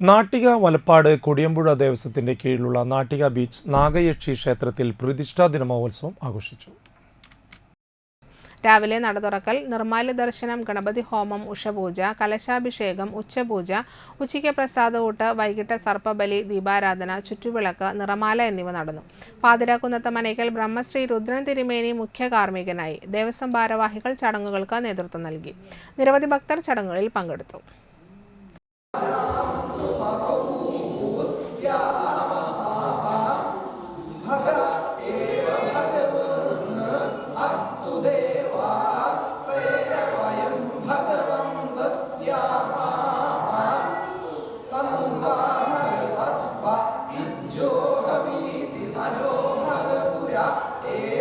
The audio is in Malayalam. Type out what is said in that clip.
നാട്ടിക വലപ്പാട് കൊടിയമ്പുഴ ദേവസ്വത്തിന്റെ കീഴിലുള്ള നാട്ടിക ബീച്ച് നാഗയക്ഷി ക്ഷേത്രത്തിൽ പ്രതിഷ്ഠാ ദിന മഹോത്സവം ആഘോഷിച്ചു. രാവിലെ നട തുറക്കൽ നിർമ്മാല്യ ദർശനം ഗണപതി ഹോമം ഉഷപൂജ കലശാഭിഷേകം ഉച്ചപൂജ ഉച്ചയ്ക്ക് പ്രസാദവൂട്ട് വൈകിട്ട് സർപ്പബലി ദീപാരാധന ചുറ്റുവിളക്ക് നിറമാല എന്നിവ നടന്നു. പാതിരാക്കുന്നത്ത് മനയ്ക്കൽ ബ്രഹ്മശ്രീ രുദ്രൻ തിരുമേനി മുഖ്യ കാർമ്മികനായി ദേവസ്വം ഭാരവാഹികൾ ചടങ്ങുകൾക്ക് നേതൃത്വം നൽകി. നിരവധി ഭക്തർ ചടങ്ങുകളിൽ പങ്കെടുത്തു. pegar é,